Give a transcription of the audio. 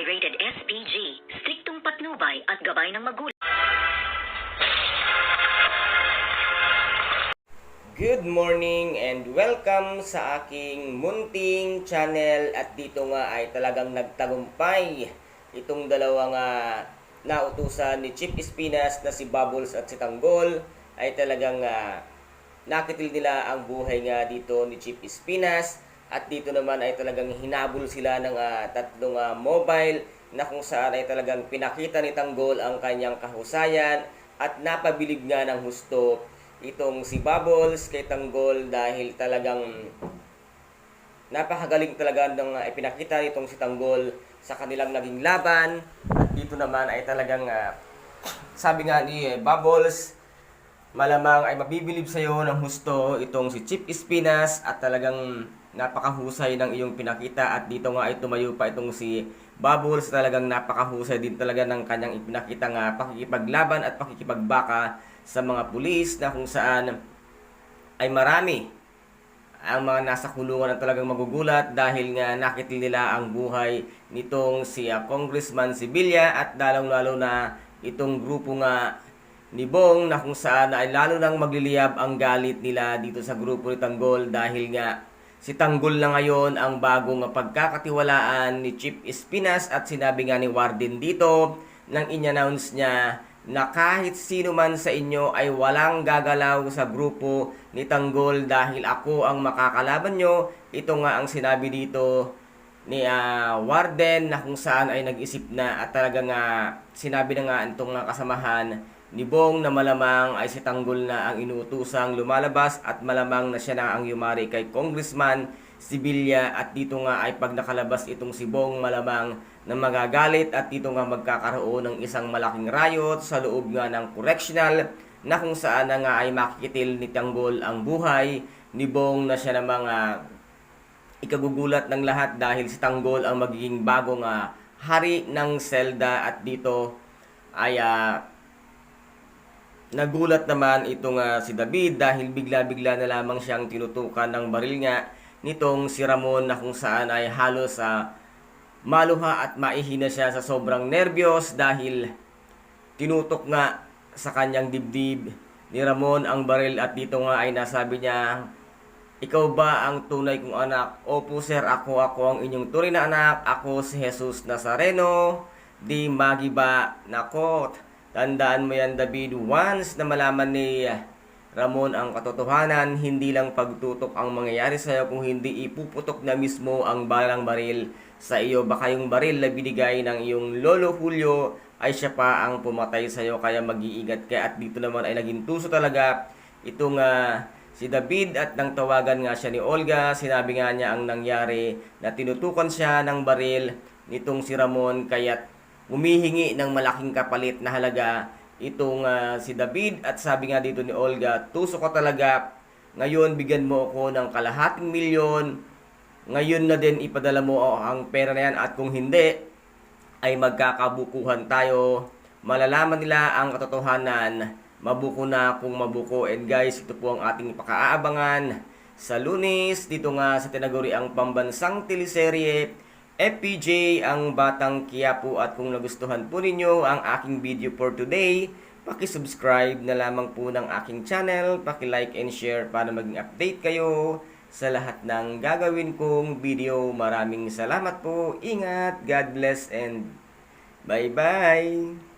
ay rated SPG, striktong patnubay at gabay ng magulang. Good morning and welcome sa aking munting channel. At dito nga ay talagang nagtagumpay itong dalawang uh, nautusan ni Chip Espinas na si Bubbles at si Tanggol. Ay talagang uh, nakitil nila ang buhay nga dito ni Chip Espinas at dito naman ay talagang hinabol sila ng ah, tatlong ah, mobile na kung saan ay talagang pinakita ni Tanggol ang kanyang kahusayan at napabilib nga ng husto itong si Bubbles kay Tanggol dahil talagang napakagaling talaga ng uh, ipinakita nitong si Tanggol sa kanilang naging laban. At dito naman ay talagang ah, sabi nga ni eh, Bubbles malamang ay mabibilib sa iyo ng husto itong si Chip Espinas at talagang napakahusay ng iyong pinakita at dito nga ay tumayo pa itong si Bubbles. Talagang napakahusay din talaga ng kanyang ipinakita nga pakikipaglaban at pakikipagbaka sa mga pulis na kung saan ay marami ang mga nasa kulungan na talagang magugulat dahil nga nakitil nila ang buhay nitong si ah, Congressman Sibilya at lalong-lalo na itong grupo nga ni Bong na kung saan ay lalo nang magliliyab ang galit nila dito sa grupo ni Tanggol dahil nga si Tanggol na ngayon ang bagong pagkakatiwalaan ni Chief Espinas at sinabi nga ni Warden dito nang in-announce niya na kahit sino man sa inyo ay walang gagalaw sa grupo ni Tanggol dahil ako ang makakalaban nyo. Ito nga ang sinabi dito ni ah, Warden na kung saan ay nag-isip na at talaga nga sinabi na nga itong kasamahan ni Bong na malamang ay si Tanggol na ang inutusang lumalabas at malamang na siya na ang yumari kay Congressman Sibilya at dito nga ay pag nakalabas itong si Bong malamang na magagalit at dito nga magkakaroon ng isang malaking riot sa loob nga ng correctional na kung saan na nga ay makikitil ni Tanggol ang buhay. Ni Bong na siya namang ah, ikagugulat ng lahat dahil si Tanggol ang magiging bagong ah, hari ng Zelda at dito ay ah, nagulat naman itong ah, si David dahil bigla-bigla na lamang siyang tinutukan ng baril nga nitong si Ramon na kung saan ay halos sa maluha at maihina siya sa sobrang nerbiyos dahil tinutok nga sa kanyang dibdib ni Ramon ang baril at dito nga ay nasabi niya ikaw ba ang tunay kong anak? Opo sir, ako ako ang inyong tunay na anak. Ako si Jesus Nazareno. Di magiba. Nako, tandaan mo yan David. Once na malaman ni Ramon ang katotohanan, hindi lang pagtutok ang mangyayari sa iyo kung hindi ipuputok na mismo ang balang baril sa iyo. Baka yung baril na binigay ng iyong lolo Julio ay siya pa ang pumatay sa iyo kaya mag-iingat ka at dito naman ay naging tuso talaga itong ah, si David at nang tawagan nga siya ni Olga, sinabi nga niya ang nangyari na tinutukan siya ng baril nitong si Ramon kaya humihingi ng malaking kapalit na halaga itong ah, si David. At sabi nga dito ni Olga, tuso ko talaga. Ngayon bigyan mo ako ng kalahating milyon. Ngayon na din ipadala mo ang pera na yan. At kung hindi ay magkakabukuhan tayo. Malalaman nila ang katotohanan. Mabuko na kung mabuko. And guys ito po ang ating pakaabangan sa lunes dito nga sa tinaguri ang pambansang teleserye FPJ ang Batang Quiapo at kung nagustuhan po ninyo ang aking video for today, paki-subscribe na lamang po ng aking channel, paki-like and share para maging update kayo sa lahat ng gagawin kong video. Maraming salamat po. Ingat, God bless and bye-bye.